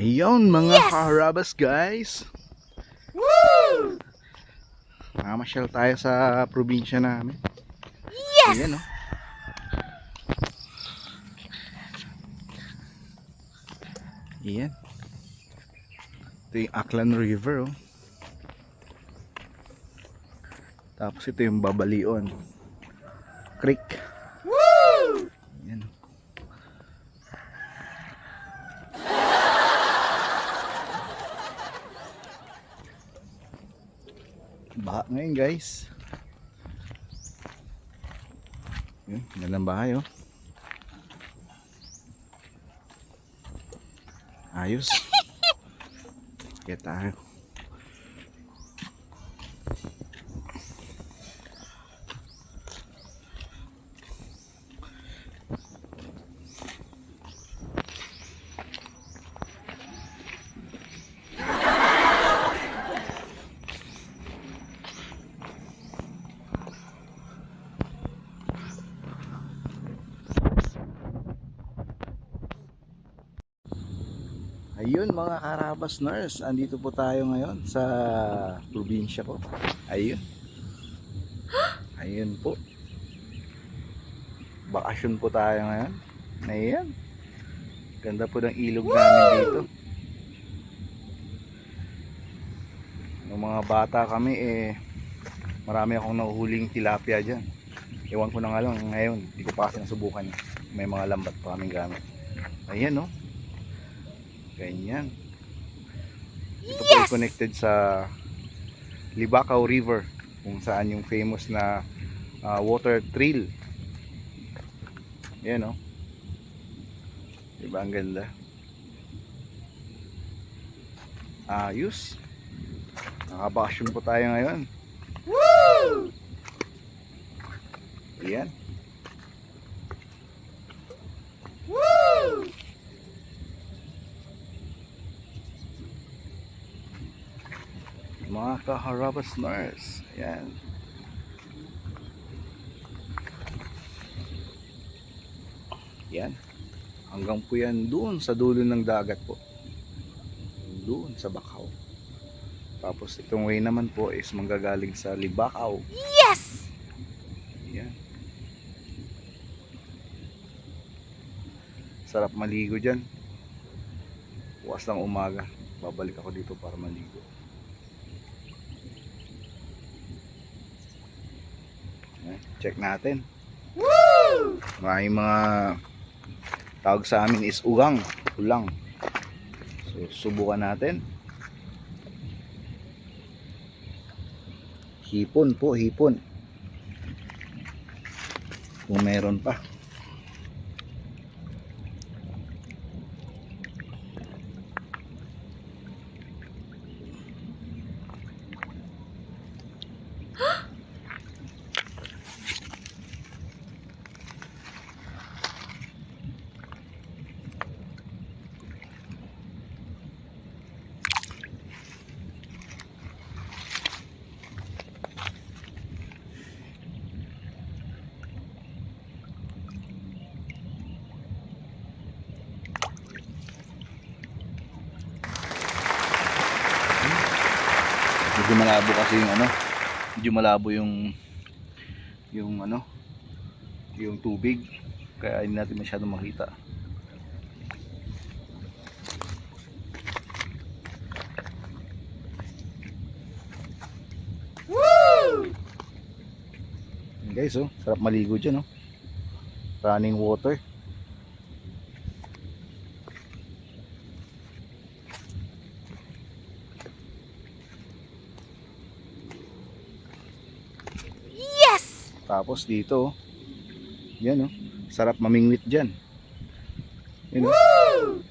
Ayun mga Yes! karabas guys. Woo! Mamasyal tayo sa probinsya namin. Yes! Ayan oh. Ayan. Ito yung Aklan River oh. Tapos ito yung Babalion Creek. Woo! Ayan. Baha ngayon guys. Yun, nalang bahay oh. Ayos. Kaya tayo. Ayun mga Karabas Nurse, andito po tayo ngayon sa probinsya ko. Ayun. Ayun po. Bakasyon po tayo ngayon. Ayan. Ganda po ng ilog namin dito. Nung mga bata kami eh marami akong nahuhuling tilapia dyan. Ewan ko na nga lang ngayon, hindi ko pa kasi nasubukan. May mga lambat pa kaming gamit. Ayan no. Ganyan. Ito po Yes! connected sa Libacao River kung saan yung famous na ah, water trail. Yan oh. Diba ang ganda? Ayos. Nakabakasyon po tayo ngayon. Woo! Yan. Woo! Mga kaharabas nurse. Ayan. Yan. Hanggang po yan doon sa dulo ng dagat po. Doon sa Bakaw. Tapos itong way naman po is manggagaling sa Libakaw. Yes! Yan. Sarap maligo dyan. Bukas ng umaga. Babalik ako dito para maligo. Check natin. Woo! Maraming mga tawag sa amin is ugang. Ulang. So, subukan natin. Hipon po, hipon. Kung meron pa. Medyo malabo kasi yung ano, medyo malabo yung yung ano, yung tubig. Kaya hindi natin masyado makita. Woo! Guys, oh, sarap maligo dyan, oh. Running water. Yes! Tapos dito, oh, yan, oh, sarap mamingwit dyan. Yan, oh.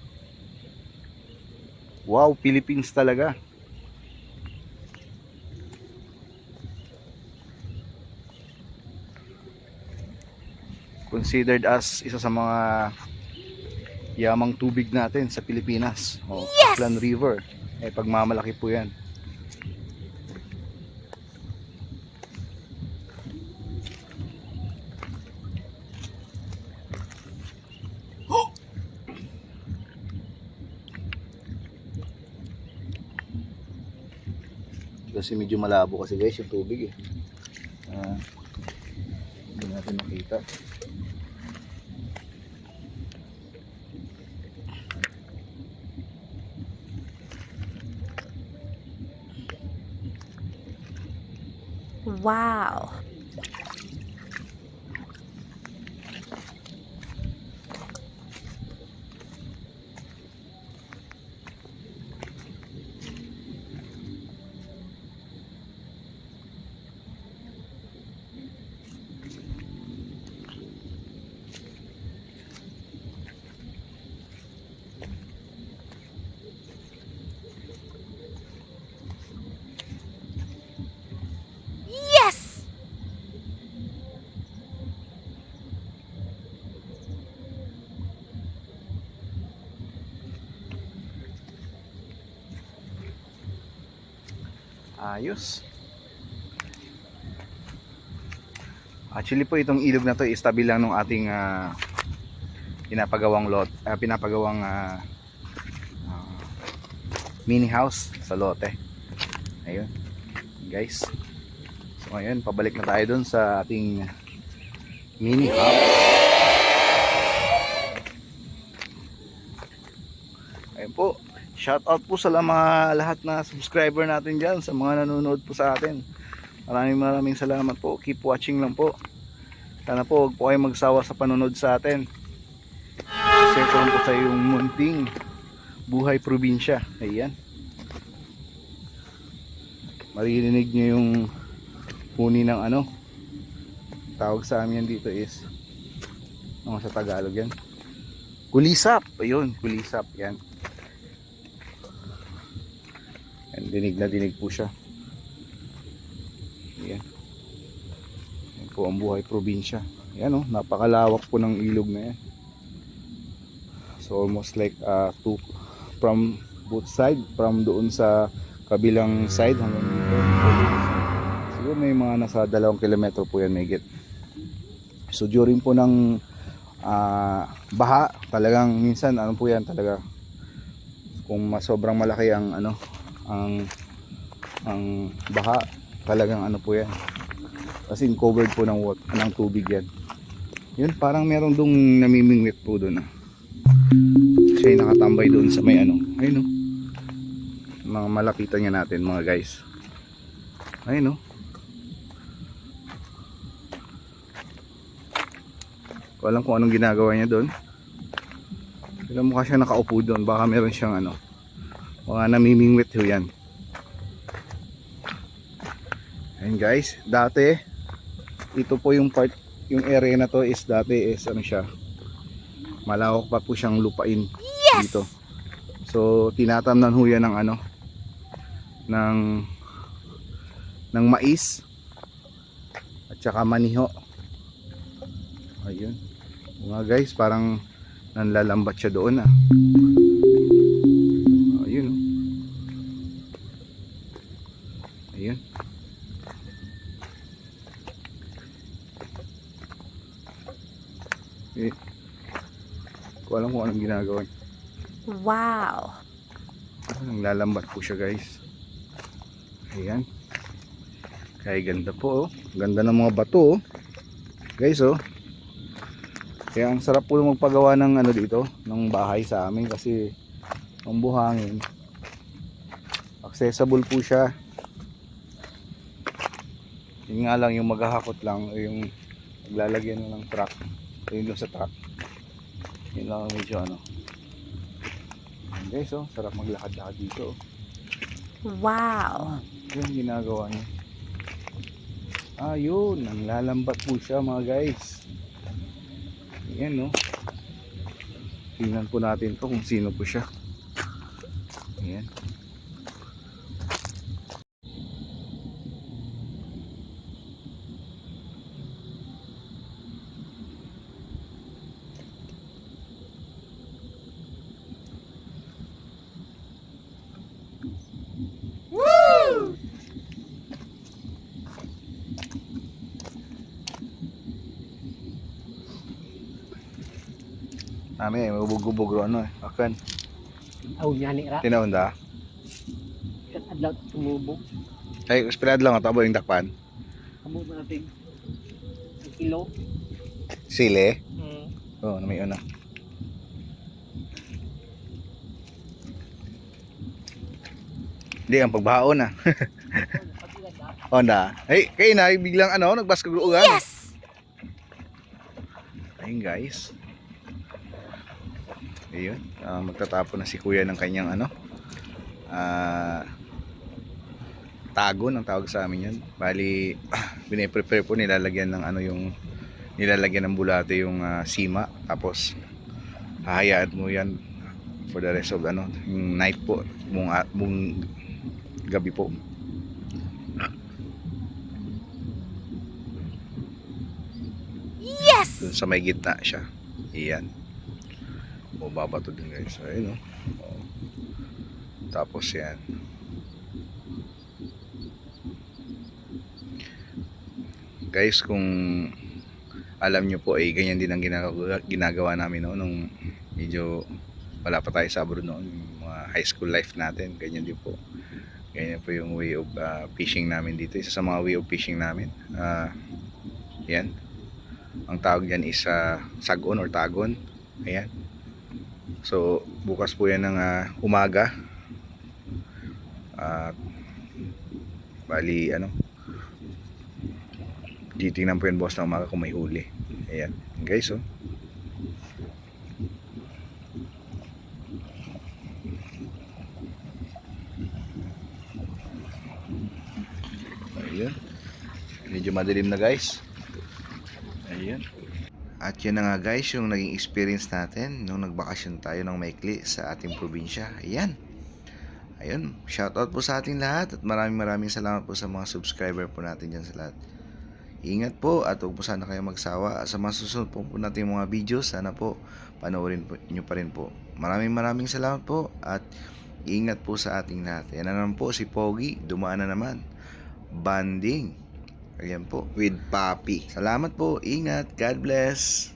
Wow, Philippines talaga. Considered as isa sa mga yamang tubig natin sa Pilipinas. O, Yes! Aklan River. Eh, pagmamalaki po yan. Kasi medyo malabo kasi guys yung tubig eh. Ah, hindi natin makita. Wow. Yes! Ayos. Actually po itong ilog na to is tabi lang ng ating ah, pinapagawang lot, ah, pinapagawang ah, ah, mini house sa lote. Ayun. Guys. So ngayon, pabalik na tayo dun sa ating mini house. Ayun po. Shout out po sa mga lahat na subscriber natin dyan, sa mga nanonood po sa atin. Maraming maraming salamat po. Keep watching lang po. Sana po huwag po kayo magsawa sa panonood sa atin. Share ko lang po sa yung munting buhay probinsya. Ayan. Maririnig nyo yung huni ng ano. Tawag sa amin yan dito is ano sa Tagalog yan? Kulisap. Ayun, kulisap. Yan. Yan, dinig na dinig po siya. Yan. Yan po ang buhay probinsya. Yan oh, napakalawak po ng ilog na yan. So almost like uh, two, from both side, from doon sa kabilang side hanggang dito. Siguro may mga nasa dalawang kilometro po yan may get. So during po ng ah, baha, talagang minsan ano po yan talaga kung mas sobrang malaki ang ano ang ang baha talagang ano po yan. Kasi covered po ng wat ng tubig yan. Yun parang meron dong namimingwit po doon ah. siya yung nakatambay doon sa may ano. Ayun no mga malapitan niya natin mga guys. Ayun no ko alam kung anong ginagawa niya doon Tignan mukha siya nakaupo doon baka meron siyang ano mga namimingwit ho yan Ayun guys, dati ito po yung part, yung area na to is dati is ano siya, malawak pa po siyang lupain dito. So tinatamnan ho yan ng ano, ng ng mais at saka maniho. Ayun. Mga guys, parang nanlalambat siya doon ah. Ayun. Eh, ko alam kung anong ginagawa niya. Wow. Ah, Naglalambat po siya guys. Ayan. Kaya ganda po oh. Ganda ng mga bato oh. Guys oh. Kaya ang sarap po magpagawa ng ano dito, ng bahay sa amin kasi ang buhangin. Accessible po siya. Yun nga lang yung maghahakot lang o yung maglalagyan ng truck. Yun doon sa truck. Yun lang ang medyo ano. Guys oh, sarap maglakad-lakad dito oh. Wow. Yung ginagawa niya. Ah, yun. Nanglalambat po siya mga guys. Ayan, no. Tingnan po natin to kung sino po siya. Ayan. Nami, mabugubog ro ano eh. Akan. Aw niya ni ra. Tinaunda. Kat adlaw tumubog. Ay, esperado lang ito. Abo yung dakpan. Amo na natin. Ang kilo. Sile. Hmm. Oo, oh, may una. Hindi, ang pagbaon na. Onda. Hey, kayo na, biglang ano, nagbaskog ugan. Yes! Ayun guys. Ayun. ah, magtatapon na si kuya ng kanyang ano. Ah... tagon ang tawag sa amin yan. Bali, bine-prepare po nilalagyan ng ano yung nilalagyan ng bulate yung ah, sima. Tapos, hahayaan mo yan for the rest of ano, yung night po. Buong, ah, buong gabi po. Yes! Dun sa may gitna siya. Iyan. O babato din guys. Ayun o. Oo. Tapos yan. Guys, kung alam nyo po, eh, ganyan din ang ginagawa, ginagawa namin no, nung medyo wala pa tayo sa abroad noon, mga high school life natin, ganyan din po. Ganyan po yung way of ah, fishing namin dito. Isa sa mga way of fishing namin. Ah, yan. Ang tawag dyan is ah, sagon or tagon. Ayan. So, bukas po yan ng ah, umaga. At, bali, ano, titingnan po yan boss ng umaga kung may huli. Ayan. Guys, oh. Ayan. Medyo madilim na guys. At yun na nga guys, yung naging experience natin nung nagbakasyon tayo ng maikli sa ating probinsya. Ayan. Ayun, shoutout po sa ating lahat at maraming maraming salamat po sa mga subscriber po natin dyan sa lahat. Ingat po at huwag po sana kayo magsawa. Sa mga susunod po, po natin mga videos, sana po panoorin po, nyo pa rin po. Maraming maraming salamat po at ingat po sa ating lahat. Yan na naman po si Pogi, dumaan na naman. Banding. Ayan po, with Papi. Salamat po, ingat, God bless.